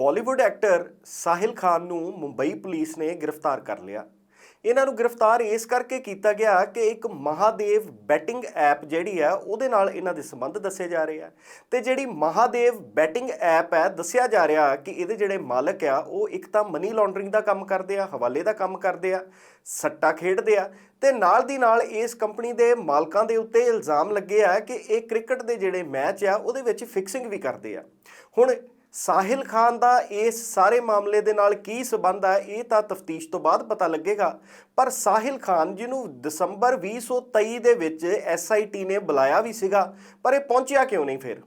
Bollywood actor Sahil Khan ਨੂੰ Mumbai police ਨੇ ਗ੍ਰਿਫਤਾਰ ਕਰ ਲਿਆ। ਇਹਨਾਂ ਨੂੰ ਗ੍ਰਿਫਤਾਰ ਇਸ ਕਰਕੇ ਕੀਤਾ ਗਿਆ ਕਿ ਇੱਕ ਮਹਾਦੇਵ ਬੈਟਿੰਗ ਐਪ ਜਿਹੜੀ ਹੈ, ਉਹਦੇ ਨਾਲ ਇਹਨਾਂ ਦੇ ਸੰਬੰਧ ਦੱਸੇ ਜਾ ਰਹੇ ਆ। ਤੇ ਜਿਹੜੀ ਮਹਾਦੇਵ ਬੈਟਿੰਗ ਐਪ ਹੈ, ਦੱਸਿਆ ਜਾ ਰਿਹਾ ਕਿ ਇਹਦੇ ਜਿਹੜੇ ਮਾਲਕ ਆ, ਉਹ ਇੱਕ ਤਾਂ ਮਨੀ ਲਾਂਡਰਿੰਗ ਦਾ ਕੰਮ ਕਰਦੇ ਆ, ਹਵਾਲੇ ਦਾ ਕੰਮ ਕਰਦੇ ਆ, ਸੱਟਾ ਖੇਡਦੇ ਆ ਤੇ ਨਾਲ ਦੀ ਨਾਲ ਇਸ ਕੰਪਨੀ ਦੇ ਮਾਲਕਾਂ ਦੇ ਉੱਤੇ ਇਲਜ਼ਾਮ ਲੱਗੇ ਆ ਕਿ ਇਹ ਕ੍ਰਿਕਟ ਦੇ ਜਿਹੜੇ ਮੈਚ ਆ, ਉਹਦੇ ਵਿੱਚ ਫਿਕਸਿੰਗ ਵੀ ਕਰਦੇ ਆ। ਹੁਣ ਸਾਹਿਲ ਖਾਨ ਦਾ ਇਸ ਸਾਰੇ ਮਾਮਲੇ ਦੇ ਨਾਲ ਕੀ ਸਬੰਧ ਹੈ, ਇਹ ਤਾਂ ਤਫਤੀਸ਼ ਤੋਂ ਬਾਅਦ ਪਤਾ ਲੱਗੇਗਾ। ਪਰ ਸਾਹਿਲ ਖਾਨ ਜਿਹਨੂੰ ਦਸੰਬਰ 2023 ਦੇ ਵਿੱਚ ਐਸਆਈਟੀ ਨੇ ਬੁਲਾਇਆ ਵੀ ਸੀਗਾ, ਪਰ ਇਹ ਪਹੁੰਚਿਆ ਕਿਉਂ ਨਹੀਂ ਫਿਰ?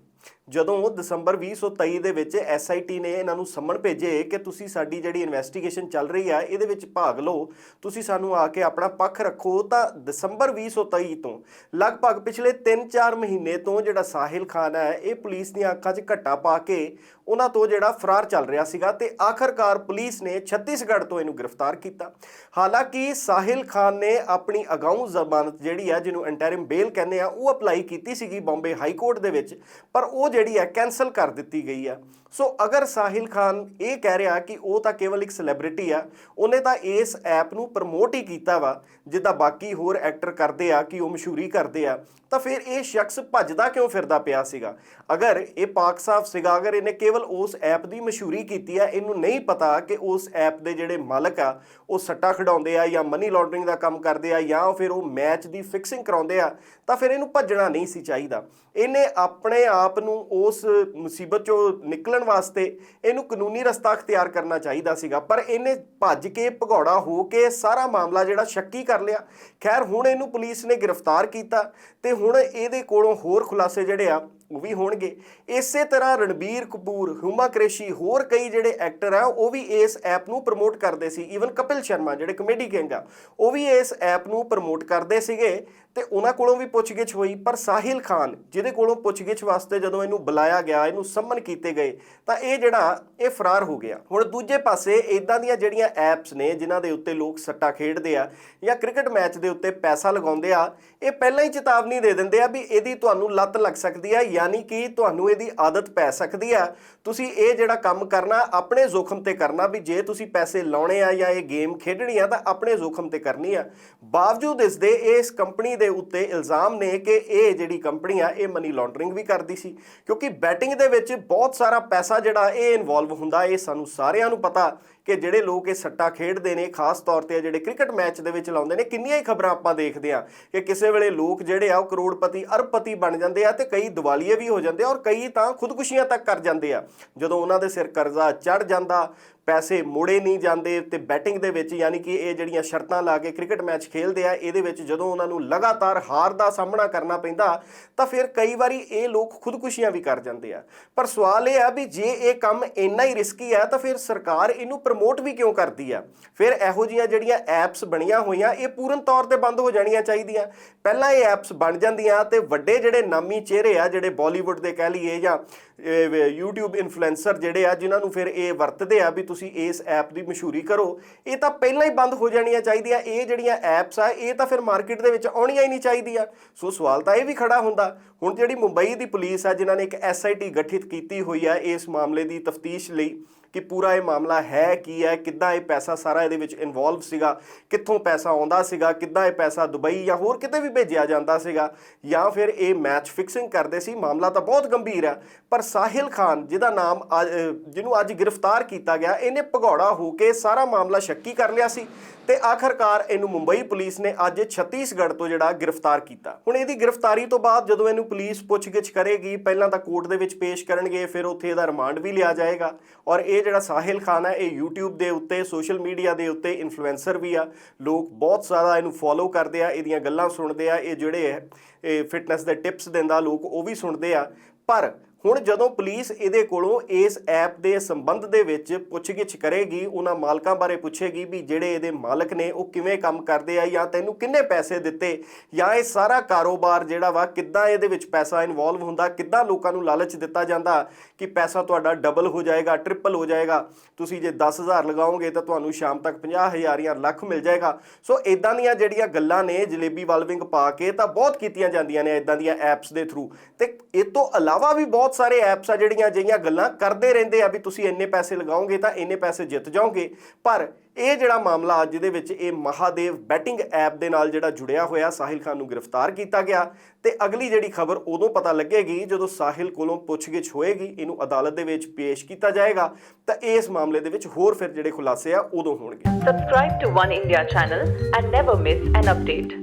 ਜਦੋਂ ਦਸੰਬਰ 2023 ਦੇ ਵਿੱਚ ਐਸਆਈਟੀ ਨੇ ਇਹਨਾਂ ਨੂੰ ਸੰਮਣ ਭੇਜੇ ਕਿ ਤੁਸੀਂ ਸਾਡੀ ਜਿਹੜੀ ਇਨਵੈਸਟੀਗੇਸ਼ਨ ਚੱਲ ਰਹੀ ਆ, ਇਹਦੇ ਵਿੱਚ ਭਾਗ ਲਓ, ਤੁਸੀਂ ਸਾਨੂੰ ਆ ਕੇ ਆਪਣਾ ਪੱਖ ਰੱਖੋ, ਤਾਂ ਦਸੰਬਰ 2023 ਤੋਂ ਲਗਭਗ ਪਿਛਲੇ 3-4 ਮਹੀਨੇ ਤੋਂ ਜਿਹੜਾ ਸਾਹਿਲ ਖਾਨ ਹੈ, ਇਹ ਪੁਲਿਸ ਦੀਆਂ ਅੱਖਾਂ 'ਚ ਘੱਟਾ ਪਾ ਕੇ ਉਹਨਾਂ ਤੋਂ ਜਿਹੜਾ ਫਰਾਰ ਚੱਲ ਰਿਹਾ ਸੀਗਾ ਤੇ ਆਖਰਕਾਰ ਪੁਲਿਸ ਨੇ ਛੱਤੀਸਗੜ੍ਹ ਤੋਂ ਇਹਨੂੰ ਗ੍ਰਿਫਤਾਰ ਕੀਤਾ। ਹਾਲਾਂਕਿ ਸਾਹਿਲ ਖਾਨ ਨੇ ਆਪਣੀ ਅਗਾਊਂ ਜ਼ਮਾਨਤ ਜਿਹੜੀ ਆ, ਜਿਹਨੂੰ ਇੰਟਰਿਮ ਬੇਲ ਕਹਿੰਦੇ ਆ, ਉਹ ਅਪਲਾਈ ਕੀਤੀ ਸੀਗੀ ਬੰਬੇ ਹਾਈ ਕੋਰਟ ਦੇ ਵਿੱਚ, ਪਰ ਉਹ ਜਿਹੜੀ ਹੈ ਕੈਨਸਲ ਕਰ ਦਿੱਤੀ ਗਈ ਆ। ਸੋ ਅਗਰ ਸਾਹਿਲ ਖਾਨ ਇਹ ਕਹਿ ਰਿਹਾ ਕਿ ਉਹ ਤਾਂ ਕੇਵਲ ਇੱਕ ਸੈਲੀਬ੍ਰਿਟੀ ਆ, ਉਹਨੇ ਤਾਂ ਇਸ ਐਪ ਨੂੰ ਪ੍ਰਮੋਟ ਹੀ ਕੀਤਾ ਵਾ, ਜਿੱਦਾਂ ਬਾਕੀ ਹੋਰ ਐਕਟਰ ਕਰਦੇ ਆ ਕਿ ਉਹ ਮਸ਼ਹੂਰੀ ਕਰਦੇ ਆ, ਤਾਂ ਫਿਰ ਇਹ ਸ਼ਖਸ ਭੱਜਦਾ ਕਿਉਂ ਫਿਰਦਾ ਪਿਆ ਸੀਗਾ? ਅਗਰ ਇਹ ਪਾਕ ਸਾਫ਼ ਸੀਗਾ, ਅਗਰ ਇਹਨੇ ਕੇਵਲ ਉਸ ਐਪ ਦੀ ਮਸ਼ਹੂਰੀ ਕੀਤੀ ਆ, ਇਹਨੂੰ ਨਹੀਂ ਪਤਾ ਕਿ ਉਸ ਐਪ ਦੇ ਜਿਹੜੇ ਮਾਲਕ ਆ, ਉਹ ਸੱਟਾ ਖਿਡਾਉਂਦੇ ਆ ਜਾਂ ਮਨੀ ਲਾਂਡਰਿੰਗ ਦਾ ਕੰਮ ਕਰਦੇ ਆ ਜਾਂ ਫਿਰ ਉਹ ਮੈਚ ਦੀ ਫਿਕਸਿੰਗ ਕਰਾਉਂਦੇ ਆ, ਤਾਂ ਫਿਰ ਇਹਨੂੰ ਭੱਜਣਾ ਨਹੀਂ ਸੀ ਚਾਹੀਦਾ। ਇਹਨੇ ਆਪਣੇ ਆਪ ਨੂੰ ਉਸ ਮੁਸੀਬਤ ਚੋਂ ਨਿਕਲਣ ਵਾਸਤੇ ਇਹਨੂੰ ਕਾਨੂੰਨੀ ਰਸਤਾ ਅਖਤਿਆਰ ਕਰਨਾ ਚਾਹੀਦਾ ਸੀਗਾ। ਪਰ ਇਹਨੇ ਭੱਜ ਕੇ ਭਗੌੜਾ ਹੋ ਕੇ ਸਾਰਾ ਮਾਮਲਾ ਜਿਹੜਾ ਸ਼ੱਕੀ ਕਰ ਲਿਆ। ਖੈਰ, ਹੁਣ ਇਹਨੂੰ ਪੁਲਿਸ ਨੇ ਗ੍ਰਿਫਤਾਰ ਕੀਤਾ ਤੇ ਹੁਣ ਇਹਦੇ ਕੋਲੋਂ ਹੋਰ ਖੁਲਾਸੇ ਜਿਹੜੇ ਆ ਉਹ ਵੀ ਹੋਣਗੇ। ਇਸੇ ਤਰ੍ਹਾਂ ਰਣਬੀਰ ਕਪੂਰ ਹੁਮਾ ਕ੍ਰੇਸ਼ੀ, ਹੋਰ ਕਈ ਜਿਹੜੇ ਐਕਟਰ ਆ, ਉਹ ਵੀ ਇਸ ਐਪ ਨੂੰ ਪ੍ਰਮੋਟ ਕਰਦੇ ਸੀ। ਈਵਨ ਕਪਿਲ ਸ਼ਰਮਾ, ਜਿਹੜੇ ਕਮੇਡੀ ਕਿੰਗ ਆ, ਉਹ ਵੀ ਇਸ ਐਪ ਨੂੰ ਪ੍ਰਮੋਟ ਕਰਦੇ ਸੀਗੇ ਤੇ ਉਹਨਾਂ ਕੋਲੋਂ ਵੀ ਪੁੱਛਗਿੱਛ ਹੋਈ। ਪਰ ਸਾਹਿਲ ਖਾਨ, ਜਿਹਦੇ ਕੋਲੋਂ ਪੁੱਛਗਿੱਛ ਵਾਸਤੇ ਜਦੋਂ ਇਹਨੂੰ ਬੁਲਾਇਆ ਗਿਆ, ਇਹਨੂੰ ਸੰਮਨ ਕੀਤੇ ਗਏ, ਤਾਂ ਇਹ ਜਿਹੜਾ, ਇਹ ਫਰਾਰ ਹੋ ਗਿਆ। ਹੁਣ ਦੂਜੇ ਪਾਸੇ ਇਦਾਂ ਦੀਆਂ ਜਿਹੜੀਆਂ ਐਪਸ ਨੇ, ਜਿਨ੍ਹਾਂ ਦੇ ਉੱਤੇ ਲੋਕ ਸੱਟਾ ਖੇਡਦੇ ਆ ਜਾਂ ਕ੍ਰਿਕਟ ਮੈਚ ਦੇ ਉੱਤੇ ਪੈਸਾ ਲਗਾਉਂਦੇ ਆ, ਇਹ ਪਹਿਲਾਂ ਹੀ ਚੇਤਾਵਨੀ ਦੇ ਦਿੰਦੇ ਆ ਵੀ ਇਹਦੀ ਤੁਹਾਨੂੰ ਲੱਤ ਲੱਗ ਸਕਦੀ ਆ ਯਾਨੀ ਕਿ ਤੁਹਾਨੂੰ ਇਹਦੀ ਆਦਤ ਪੈ ਸਕਦੀ ਆ। ਤੁਸੀਂ ਇਹ ਜਿਹੜਾ ਕੰਮ ਕਰਨਾ, ਆਪਣੇ ਜ਼ੋਖਮ ਤੇ ਕਰਨਾ ਵੀ ਜੇ ਤੁਸੀਂ ਪੈਸੇ ਲਾਉਣੇ ਆ ਜਾਂ ਇਹ ਗੇਮ ਖੇਡਣੀ ਆ ਤਾਂ ਆਪਣੇ ਜ਼ੋਖਮ ਤੇ ਕਰਨੀ ਆ। ਬਾਵਜੂਦ ਇਸ ਦੇ ਇਸ ਕੰਪਨੀ ਦੇ ਉੱਤੇ ਇਲਜ਼ਾਮ ਨੇ ਕਿ ਇਹ ਜਿਹੜੀ ਕੰਪਨੀ ਆ, ਇਹ ਮਨੀ ਲਾਂਡਰਿੰਗ ਵੀ ਕਰਦੀ ਸੀ। ਕਿਉਂਕਿ ਬੈਟਿੰਗ ਦੇ ਵਿੱਚ ਬਹੁਤ ਸਾਰਾ ਪੈਸਾ ਜਿਹੜਾ ਇਹ ਇਨਵੋਲਵ ਹੁੰਦਾ, ਇਹ ਸਾਨੂੰ ਸਾਰਿਆਂ ਨੂੰ ਪਤਾ। ਕਿ ਜਿਹੜੇ ਲੋਕ ਇਹ ਸੱਟਾ ਖੇਡਦੇ ਨੇ, ਖਾਸ ਤੌਰ ਤੇ ਜਿਹੜੇ ਕ੍ਰਿਕਟ ਮੈਚ ਦੇ ਵਿੱਚ ਲਾਉਂਦੇ ਨੇ, ਕਿੰਨੀਆਂ ਹੀ ਖਬਰਾਂ ਆਪਾਂ ਦੇਖਦੇ ਆ ਕਿ ਕਿਸੇ ਵੇਲੇ ਲੋਕ ਜਿਹੜੇ ਆ ਉਹ ਕਰੋੜਪਤੀ, ਅਰਬਪਤੀ ਬਣ ਜਾਂਦੇ ਆ ਤੇ ਕਈ ਦਿਵਾਲੀਏ ਵੀ ਹੋ ਜਾਂਦੇ ਆ ਔਰ ਕਈ ਤਾਂ ਖੁਦਕੁਸ਼ੀਆਂ ਤੱਕ ਕਰ ਜਾਂਦੇ ਆ। ਜਦੋਂ ਉਹਨਾਂ ਦੇ ਸਿਰ ਕਰਜ਼ਾ ਚੜ ਜਾਂਦਾ ਪੈਸੇ ਮੋੜੇ ਨਹੀਂ ਜਾਂਦੇ ਤੇ ਬੈਟਿੰਗ ਦੇ ਵਿੱਚ ਯਾਨੀ ਕਿ ਇਹ ਜਿਹੜੀਆਂ ਸ਼ਰਤਾਂ ਲਾ ਕੇ ਕ੍ਰਿਕਟ ਮੈਚ ਖੇਲਦੇ ਆ, ਇਹਦੇ ਵਿੱਚ ਜਦੋਂ ਉਹਨਾਂ ਨੂੰ ਲਗਾਤਾਰ ਹਾਰ ਦਾ ਸਾਹਮਣਾ ਕਰਨਾ ਪੈਂਦਾ, ਤਾਂ ਫਿਰ ਕਈ ਵਾਰੀ ਇਹ ਲੋਕ ਖੁਦਕੁਸ਼ੀਆਂ ਵੀ ਕਰ ਜਾਂਦੇ ਆ। ਪਰ ਸਵਾਲ ਇਹ ਆ ਵੀ ਜੇ ਇਹ ਕੰਮ ਇੰਨਾ ਹੀ ਰਿਸਕੀ ਆ, ਤਾਂ ਫਿਰ ਸਰਕਾਰ ਇਹਨੂੰ ਪ੍ਰਮੋਟ ਵੀ ਕਿਉਂ ਕਰਦੀ ਆ? ਫਿਰ ਇਹੋ ਜੀਆਂ ਜਿਹੜੀਆਂ ਐਪਸ ਬਣੀਆਂ ਹੋਈਆਂ, ਇਹ ਪੂਰਨ ਤੌਰ ਤੇ ਬੰਦ ਹੋ ਜਾਣੀਆਂ ਚਾਹੀਦੀਆਂ। ਪਹਿਲਾਂ ਇਹ ਐਪਸ ਬਣ ਜਾਂਦੀਆਂ ਤੇ ਵੱਡੇ ਜਿਹੜੇ ਨਾਮੀ ਚਿਹਰੇ ਆ, ਜਿਹੜੇ ਬਾਲੀਵੁੱਡ ਦੇ ਕਹਿ ਲਈਏ ਜਾਂ, ਇਹ YouTube ਇਨਫਲੂਐਂਸਰ ਜਿਹੜੇ ਆ, ਜਿਨ੍ਹਾਂ ਨੂੰ ਫਿਰ ਇਹ ਵਰਤਦੇ ਆ ਵੀ ਤੁਸੀਂ ਇਸ ਐਪ ਦੀ ਮਸ਼ਹੂਰੀ ਕਰੋ, ਇਹ ਤਾਂ ਪਹਿਲਾਂ ਹੀ ਬੰਦ ਹੋ ਜਾਣੀਆਂ ਚਾਹੀਦੀਆਂ। ਇਹ ਜਿਹੜੀਆਂ ਐਪਸ ਆ, ਇਹ ਤਾਂ ਫਿਰ ਮਾਰਕੀਟ ਦੇ ਵਿੱਚ ਆਉਣੀਆਂ ਹੀ ਨਹੀਂ ਚਾਹੀਦੀਆਂ। ਸੋ ਸਵਾਲ ਤਾਂ ਇਹ ਵੀ ਖੜਾ ਹੁੰਦਾ, ਹੁਣ ਜਿਹੜੀ ਮੁੰਬਈ ਦੀ ਪੁਲਿਸ ਆ, ਜਿਨ੍ਹਾਂ ਨੇ ਇੱਕ ਐਸਆਈਟੀ ਗਠਿਤ ਕੀਤੀ ਹੋਈ ਆ ਇਸ ਮਾਮਲੇ ਦੀ ਤਫਤੀਸ਼ ਲਈ ਕਿ ਪੂਰਾ ਇਹ ਮਾਮਲਾ ਹੈ ਕੀ ਹੈ, ਕਿੱਦਾਂ ਇਹ ਪੈਸਾ ਸਾਰਾ ਇਹਦੇ ਵਿੱਚ ਇਨਵੋਲਵ ਸੀਗਾ, ਕਿੱਥੋਂ ਪੈਸਾ ਆਉਂਦਾ ਸੀਗਾ, ਕਿੱਦਾਂ ਇਹ ਪੈਸਾ ਦੁਬਈ ਜਾਂ ਹੋਰ ਕਿਤੇ ਵੀ ਭੇਜਿਆ ਜਾਂਦਾ ਸੀਗਾ, ਜਾਂ ਫਿਰ ਇਹ ਮੈਚ ਫਿਕਸਿੰਗ ਕਰਦੇ ਸੀ, ਮਾਮਲਾ ਤਾਂ ਬਹੁਤ ਗੰਭੀਰ ਹੈ, ਪਰ ਸਾਹਿਲ ਖਾਨ, ਜਿਹਦਾ ਨਾਮ ਅੱਜ- ਜਿਹਨੂੰ ਅੱਜ ਗ੍ਰਿਫਤਾਰ ਕੀਤਾ ਗਿਆ, ਇਹਨੇ ਭਗੌੜਾ ਹੋ ਕੇ ਸਾਰਾ ਮਾਮਲਾ ਸ਼ੱਕੀ ਕਰ ਲਿਆ ਸੀ ਤੇ ਆਖਰਕਾਰ ਇਹਨੂੰ ਮੁੰਬਈ ਪੁਲਿਸ ਨੇ ਅੱਜ ਛੱਤੀਸਗੜ੍ਹ ਤੋਂ ਜਿਹੜਾ ਗ੍ਰਿਫਤਾਰ ਕੀਤਾ। ਹੁਣ ਇਹਦੀ ਗ੍ਰਿਫਤਾਰੀ ਤੋਂ ਬਾਅਦ ਜਦੋਂ ਇਹਨੂੰ ਪੁਲਿਸ ਪੁੱਛਗਿੱਛ ਕਰੇਗੀ, ਪਹਿਲਾਂ ਤਾਂ ਕੋਰਟ ਦੇ ਵਿੱਚ ਪੇਸ਼ ਕਰਨਗੇ, ਫਿਰ ਉੱਥੇ ਇਹਦਾ ਰਿਮਾਂਡ ਵੀ ਲਿਆ ਜਾਏਗਾ ਔਰ ਇਹ ਜਿਹੜਾ ਸਾਹਿਲ ਖਾਨ ਹੈ ਇਹ YouTube ਦੇ ਉੱਤੇ ਸੋਸ਼ਲ ਮੀਡੀਆ ਦੇ ਉੱਤੇ ਇਨਫਲੂਐਂਸਰ ਵੀ ਆ। ਲੋਕ ਬਹੁਤ ਜ਼ਿਆਦਾ ਇਹਨੂੰ ਫੋਲੋ ਕਰਦੇ ਆ ਇਹਦੀਆਂ ਗੱਲਾਂ ਸੁਣਦੇ ਆ ਇਹ ਜਿਹੜੇ ਹੈ, ਇਹ ਫਿਟਨੈਸ ਦੇ ਟਿਪਸ ਦਿੰਦਾ ਲੋਕ ਉਹ ਵੀ ਸੁਣਦੇ ਆ। ਪਰ ਹੁਣ ਜਦੋਂ ਪੁਲਿਸ ਇਹਦੇ ਕੋਲੋਂ ਇਸ ਐਪ ਦੇ ਸੰਬੰਧ ਦੇ ਵਿੱਚ ਪੁੱਛਗਿੱਛ ਕਰੇਗੀ, ਉਹਨਾਂ ਮਾਲਕਾਂ ਬਾਰੇ ਪੁੱਛੇਗੀ ਵੀ ਜਿਹੜੇ ਇਹਦੇ ਮਾਲਕ ਨੇ, ਉਹ ਕਿਵੇਂ ਕੰਮ ਕਰਦੇ ਆ ਜਾਂ ਤੈਨੂੰ ਕਿੰਨੇ ਪੈਸੇ ਦਿੱਤੇ ਜਾਂ ਇਹ ਸਾਰਾ ਕਾਰੋਬਾਰ ਜਿਹੜਾ ਵਾ ਕਿੱਦਾਂ ਇਹਦੇ ਵਿੱਚ ਪੈਸਾ ਇਨਵੋਲਵ ਹੁੰਦਾ, ਕਿੱਦਾਂ ਲੋਕਾਂ ਨੂੰ ਲਾਲਚ ਦਿੱਤਾ ਜਾਂਦਾ ਕਿ ਪੈਸਾ ਤੁਹਾਡਾ ਡਬਲ ਹੋ ਜਾਏਗਾ ਟ੍ਰਿਪਲ ਹੋ ਜਾਏਗਾ। ਤੁਸੀਂ ਜੇ 10000 ਲਗਾਓਗੇ ਤਾਂ ਤੁਹਾਨੂੰ ਸ਼ਾਮ ਤੱਕ 50000 ਜਾਂ ਲੱਖ ਮਿਲ ਜਾਏਗਾ। ਸੋ ਇਦਾਂ ਦੀਆਂ ਜਿਹੜੀਆਂ ਗੱਲਾਂ ਨੇ ਜਲੇਬੀ ਵਾਲਵਿੰਗ ਪਾ ਕੇ ਤਾਂ ਬਹੁਤ ਕੀਤੀਆਂ ਜਾਂਦੀਆਂ ਨੇ ਇਦਾਂ ਦੀਆਂ ਐਪਸ ਦੇ ਥਰੂ ਤੇ ਇਹ ਤੋਂ ਇਲਾਵਾ ਵੀ ਬਹੁਤ ਬਹੁਤ ਸਾਰੇ ਐਪਸ ਆ ਜਿਹੜੀਆਂ ਅਜਿਹੀਆਂ ਗੱਲਾਂ ਕਰਦੇ ਰਹਿੰਦੇ ਆ ਵੀ ਤੁਸੀਂ ਇੰਨੇ ਪੈਸੇ ਲਗਾਓਗੇ ਤਾਂ ਇੰਨੇ ਪੈਸੇ ਜਿੱਤ ਜਾਓਗੇ। ਪਰ ਇਹ ਜਿਹੜਾ ਮਾਮਲਾ ਅੱਜ ਦੇ ਵਿੱਚ ਇਹ ਮਹਾਦੇਵ ਬੈਟਿੰਗ ਐਪ ਦੇ ਨਾਲ ਜਿਹੜਾ ਜੁੜਿਆ ਹੋਇਆ, ਸਾਹਿਲ ਖਾਨ ਨੂੰ ਗ੍ਰਿਫਤਾਰ ਕੀਤਾ ਗਿਆ ਤੇ ਅਗਲੀ ਜਿਹੜੀ ਖਬਰ ਉਦੋਂ ਪਤਾ ਲੱਗੇਗੀ ਜਦੋਂ ਸਾਹਿਲ ਕੋਲੋਂ ਪੁੱਛਗਿੱਛ ਹੋਏਗੀ, ਇਹਨੂੰ ਅਦਾਲਤ ਦੇ ਵਿੱਚ ਪੇਸ਼ ਕੀਤਾ ਜਾਏਗਾ। ਤਾਂ ਇਸ ਮਾਮਲੇ ਦੇ ਵਿੱਚ ਹੋਰ ਫਿਰ ਜਿਹੜੇ ਖੁਲਾਸੇ ਆ ਉਦੋਂ ਹੋਣਗੇ। Subscribe to One India channel and never miss an update.